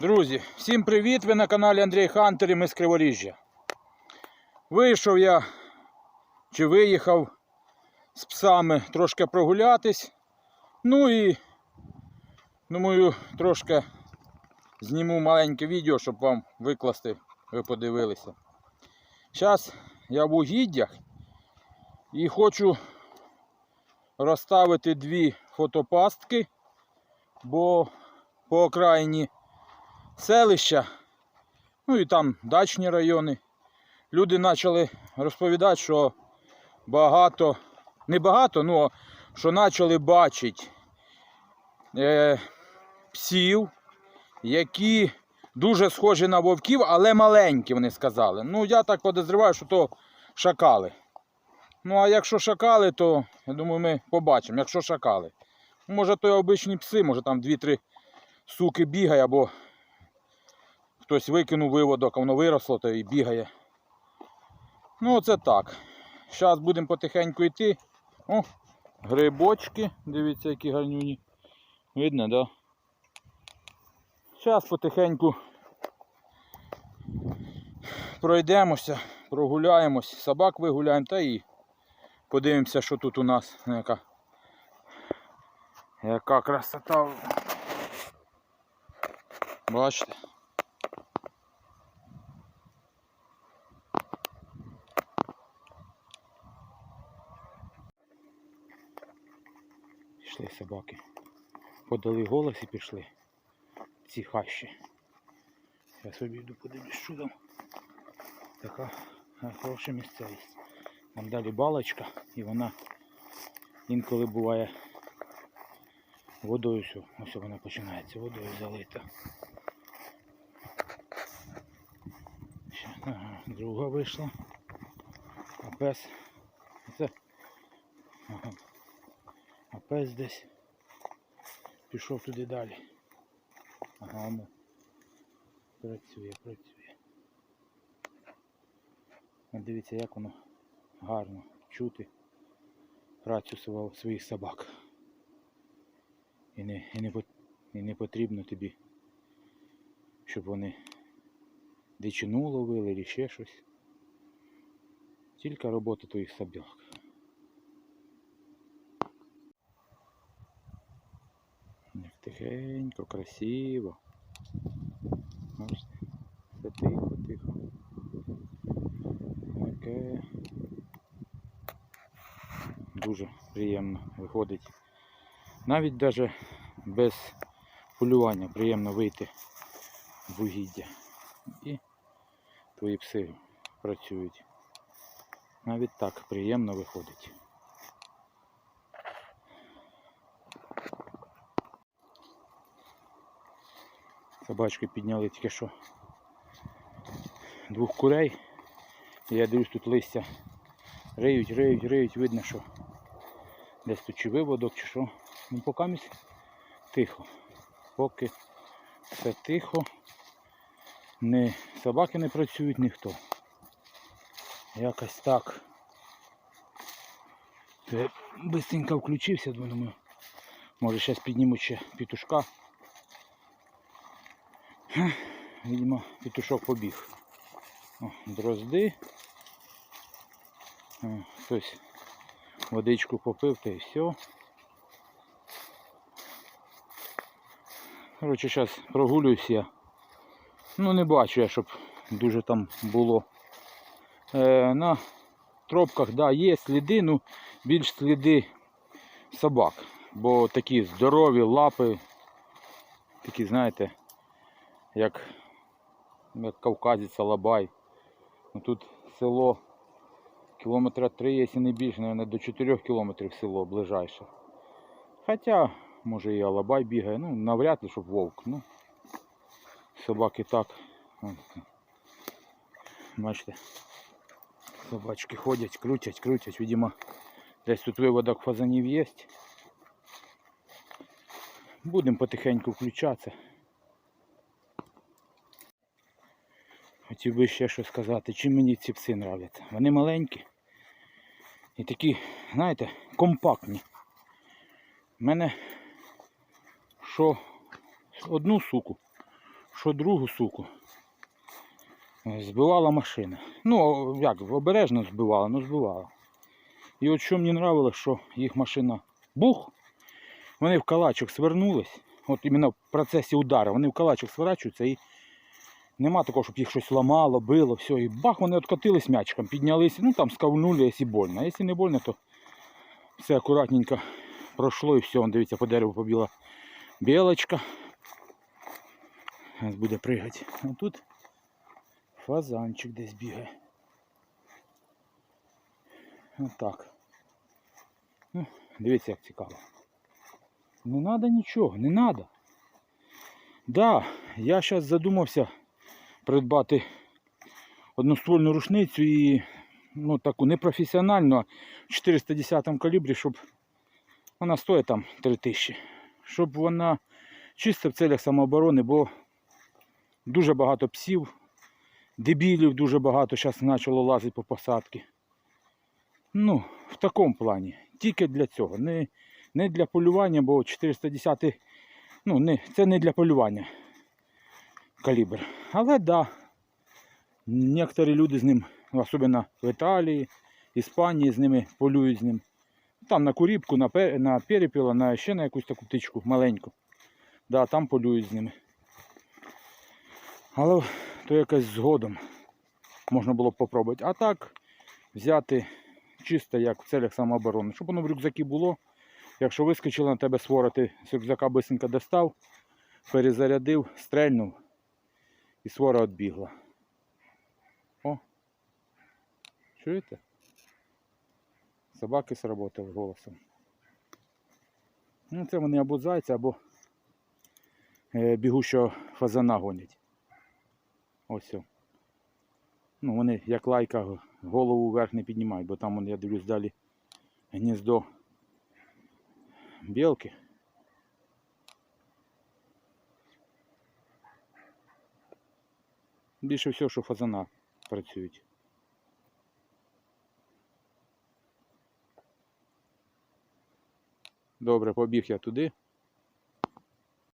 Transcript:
Друзі, всім привіт! Ви на каналі Андрій Хантер і ми з Криворіжжя. Вийшов я чи виїхав з псами трошки прогулятись. Ну і думаю, трошки зніму маленьке відео, щоб вам викласти, ви подивилися. Зараз я в угіддях і хочу розставити дві фотопастки, бо по окраїні селища, ну і там дачні райони. Люди почали розповідати, що багато, не багато, ну, що почали бачити е, псів, які дуже схожі на вовків, але маленькі, вони сказали. Ну, я так подозріваю, що то шакали. Ну, а якщо шакали, то я думаю, ми побачимо, якщо шакали. Може, то обичні пси, може там 2-3 суки бігає, або хтось викинув виводок, а воно виросло то і бігає. Ну, оце так. Зараз будемо потихеньку йти. О, грибочки. Дивіться, які гарнюні. Видно, да? Зараз потихеньку пройдемося, прогуляємось, собак вигуляємо та і подивимося, що тут у нас. Ну, Яка, яка красота. Бачите? Пішли собаки. Подали голос і пішли. Ці хащі. Я собі йду подивлюсь, що там. Така е, хороша місцевість. Там далі балочка і вона інколи буває водою все. Ось вона починається водою залита. Ще, ага, друга вийшла. А пес. Це. Ага. Пес десь пішов туди далі. Ага, ну. Працює, працює. Дивіться, як воно гарно чути працю своїх собак. І не, і, не, і не потрібно тобі, щоб вони дичину ловили чи ще щось. Тільки робота твоїх собак. Як тихенько, красиво. Все тихо, тихо. Таке дуже приємно виходить. Навіть даже без полювання приємно вийти в угіддя. І твої пси працюють. Навіть так приємно виходить. Собачки підняли тільки що двох курей. Я дивлюсь тут листя. Риють, риють, риють, видно, що десь тут чи виводок, чи що. Ну поки місь тихо. Поки все тихо. Ні собаки не працюють, ніхто. Якось так. Я быстренько включився, думаю, може зараз піднімуть ще петушка. Видимо, петушок побіг. О, дрозди. О, Хтось водичку попив та і все. Коротше, зараз прогулююсь я. Ну не бачу я, щоб дуже там було. Е, на тропках, да, є сліди, ну більш сліди собак. Бо такі здорові лапи, такі, знаєте, як, як кавказець Алабай. Ну, тут село кілометра 3, якщо не більше, мабуть, до 4 кілометрів село ближайше. Хоча, може і Алабай бігає, ну навряд ли, щоб вовк. Ну, собаки так. Бачите, собачки ходять, крутять, крутять, видимо, десь тут виводок фазанів є. Будемо потихеньку включатися. Хотів би ще щось сказати, чим мені ці пси нравляться. Вони маленькі і такі, знаєте, компактні. У мене що одну суку, що другу суку збивала машина. Ну, як, обережно збивала, ну збивала. І от що мені нравилось, що їх машина бух, вони в калачок свернулись. От іменно в процесі удару, вони в калачок сворачуються і нема такого, щоб їх щось ламало, било, все. І бах, вони откотились м'ячиком, піднялися, ну там скавнули, якщо больно. А якщо не больно, то все акуратненько пройшло і все. Вон, дивіться, по дереву побіла білочка. Зараз буде пригати. А тут фазанчик десь бігає. Отак. Ну, дивіться, як цікаво. Не треба нічого, не треба. Да, я зараз задумався придбати одноствольну рушницю і ну, таку непрофесіональну, в 410 калібрі, щоб вона стоїть там 3000. Щоб вона чисто в целях самооборони, бо дуже багато псів, дебілів дуже багато зараз почало лазити по посадці. Ну, в такому плані. Тільки для цього. Не, не для полювання, бо 410 ну, не, це не для полювання калібр. Але так, да, некоторі люди з ним, особливо в Італії, Іспанії, з ними полюють з ним. Там на куріпку, на, пе- на перепіла, на ще на якусь таку птичку маленьку. Да, там полюють з ними. Але то якось згодом можна було б попробувати. А так взяти чисто як в целях самооборони. Щоб воно в рюкзакі було. Якщо вискочило на тебе свора, ти з рюкзака бисенько достав, перезарядив, стрельнув і свора відбігла. О! Чуєте? Собаки сработали голосом. Ну, це вони або зайця, або е, бігущого фазана гонять. Ось. Ну, вони як лайка голову вверх не піднімають, бо там, я дивлюсь далі гніздо білки. Більше всього, що фазана працюють. Добре, побіг я туди.